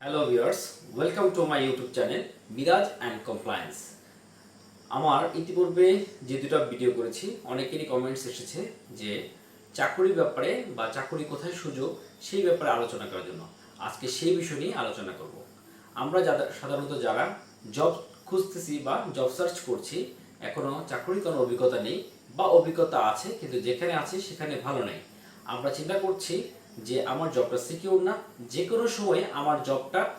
Hello viewers welcome to my YouTube channel Miraj and compliance আমার ইতিপূর্বে যে দুটো ভিডিও করেছি, অনেকেরই কমেন্টস এসেছে যে চাকরির ব্যাপারে বা চাকরি কোথায় সুযোগ, সেই ব্যাপারে আলোচনা করার জন্য। আজকে সেই বিষয় নিয়ে আলোচনা করব। আমরা যারা সাধারণত যারা জব খুঁজতেছি বা জব সার্চ করছি এখনও চাকরির কোনো অভিজ্ঞতা নেই বা অভিজ্ঞতা আছে, কিন্তু যেখানে আছে সেখানে ভালো নেই। আমরা চিন্তা করছি যে আমার জবটা সিকিউর না, যে কোনো সময়ে আমার জবটা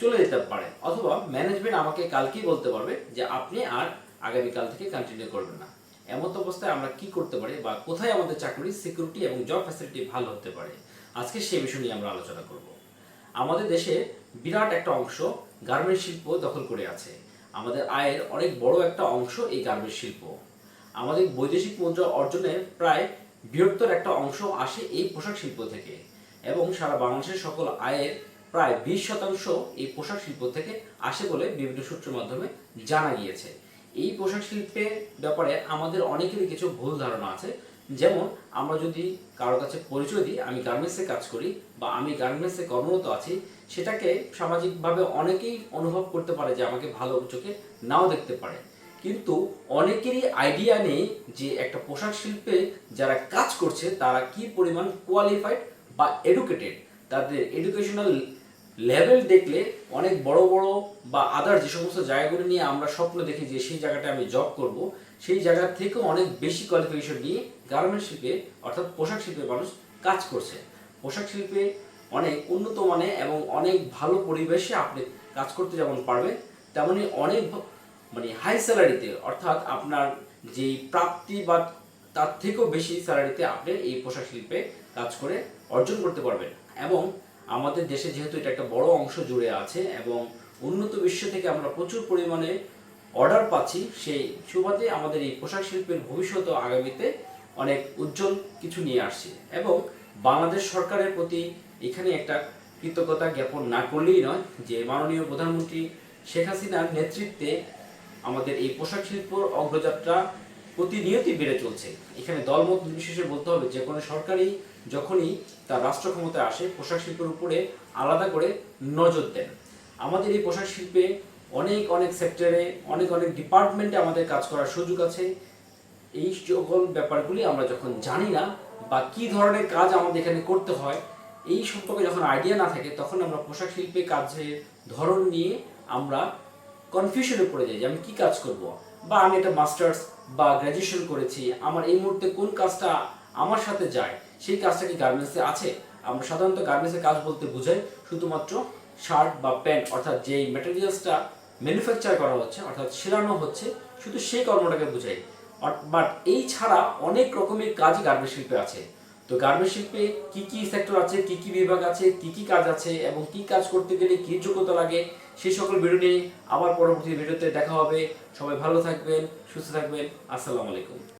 চলে যেতে পারে। অথবা ম্যানেজমেন্ট আমাকে কালকেই বলতে পারবে যে আপনি আর আগামীকাল থেকে কন্টিনিউ করবেন না। এমন অবস্থায় আমরা কি করতে পারি বা কোথায় আমাদের চাকরি সিকিউরিটি এবং জব ফ্যাসিলিটি ভালো হতে পারে? আজকে সেই বিষয় নিয়ে আমরা আলোচনা করব। আমাদের দেশে বিরাট একটা অংশ গার্মেন্ট শিল্প দখল করে আছে। আমাদের আয়ের অনেক বড় একটা অংশ এই গার্মেন্ট শিল্প। আমাদের বৈদেশিক মুদ্রা অর্জনের প্রায় বৃহত্তর একটা অংশ আসে এই পোশাক শিল্প থেকে এবং সারা বাংলাদেশের সকল আয়ের প্রায় বিশ শতাংশ এই পোশাক শিল্প থেকে আসে বলে বিভিন্ন সূত্রের মাধ্যমে জানা গিয়েছে। এই পোশাক শিল্পের ব্যাপারে আমাদের অনেকেরই কিছু ভুল ধারণা আছে। যেমন, আমরা যদি কারও কাছে পরিচয় দিই, আমি গার্মেন্টসে কাজ করি বা আমি গার্মেন্টসে কর্মরত আছি, সেটাকে সামাজিকভাবে অনেকেই অনুভব করতে পারে যে আমাকে ভালো চোখে নাও দেখতে পারে। কিন্তু অনেকেরই আইডিয়া নেই যে একটা পোশাক শিল্পে যারা কাজ করছে, তারা কি পরিমাণ কোয়ালিফাইড বা এডুকেটেড তাদের এডুকেশনাল লেভেল দেখলে অনেক বড় বড় বা আদার যে সমস্ত জায়গাগুলো নিয়ে আমরা স্বপ্ন দেখি যে সেই জায়গাটা আমি জব করব, সেই জায়গা থেকেও অনেক বেশি কোয়ালিফিকেশন নিয়ে গার্মেন্ট শিল্পে অর্থাৎ পোশাক শিল্পে মানুষ কাজ করছে। পোশাক শিল্পে অনেক উন্নত মানে এবং অনেক ভালো পরিবেশে আপনি কাজ করতে যেমন পারবেন, তেমনি অনেক মানে হাই স্যালারিতে অর্থাৎ আপনার যেই প্রাপ্তি বা তার থেকেও বেশি স্যালারিতে আপনি এই পোশাক শিল্পে কাজ করে অর্জন করতে পারবেন। এবং আমাদের দেশে যেহেতু এটা একটা বড় অংশ জুড়ে আছে এবং উন্নত বিশ্ব থেকে আমরা প্রচুর পরিমাণে অর্ডার পাচ্ছি, সেই সুবাদে আমাদের এই পোশাক শিল্পের ভবিষ্যৎ আগামীতে অনেক উজ্জ্বল কিছু নিয়ে আসছে। এবং বাংলাদেশ সরকারের প্রতি এখানে একটা কৃতজ্ঞতা জ্ঞাপন না করলেই নয় যে মাননীয় প্রধানমন্ত্রী শেখ হাসিনার নেতৃত্বে আমাদের এই পোশাক শিল্পর অগ্রযাত্রা প্রতিনিয়তই বেড়ে চলছে। এখানে দলমত নির্বিশেষে বলতে হবে, যে কোনো সরকারই যখনই তার রাষ্ট্র ক্ষমতায় আসে, পোশাক শিল্পের উপরে আলাদা করে নজর দেন। আমাদের এই পোশাক শিল্পে অনেক অনেক সেক্টরে, অনেক অনেক ডিপার্টমেন্টে আমাদের কাজ করার সুযোগ আছে। এই সকল ব্যাপারগুলি আমরা যখন জানি না, বা কি ধরনের কাজ আমাদের এখানে করতে হয়, এই সম্পর্কে যখন আইডিয়া না থাকে, তখন আমরা পোশাক শিল্পে কাজের ধরন নিয়ে আমরা কনফিউশনে পড়ে যাই যে আমি কি কাজ করব? বা আমি একটা মাস্টার্স বা গ্র্যাজুয়েশন করেছি, আমার এই মুহূর্তে কোন কাজটা আমার সাথে যায়, সেই কাজটা কি গার্মেন্টসে আছে? আমরা সাধারণত গার্মেন্টসের কাজ বলতে বোঝাই শুধুমাত্র শার্ট বা প্যান্ট অর্থাৎ যেই ম্যাটেরিয়ালসটা ম্যানুফ্যাকচার করা হচ্ছে, অর্থাৎ সেলানো হচ্ছে, শুধু সেই কর্মটাকে বোঝাই। বাট এই ছাড়া অনেক রকমের কাজ গার্মেন্ট শিল্পে আছে। তো গার্মেন্ট শিল্পে কি কি সেক্টর আছে, কি কি বিভাগ আছে, কি কি কাজ আছে, এবং কি কাজ করতে গেলে কি যোগ্যতা লাগে সেই সকল ভিডিও নিয়ে আবার পরবর্তী ভিডিওতে দেখা হবে। সবাই ভালো থাকবেন, সুস্থ থাকবেন। আসসালামু আলাইকুম।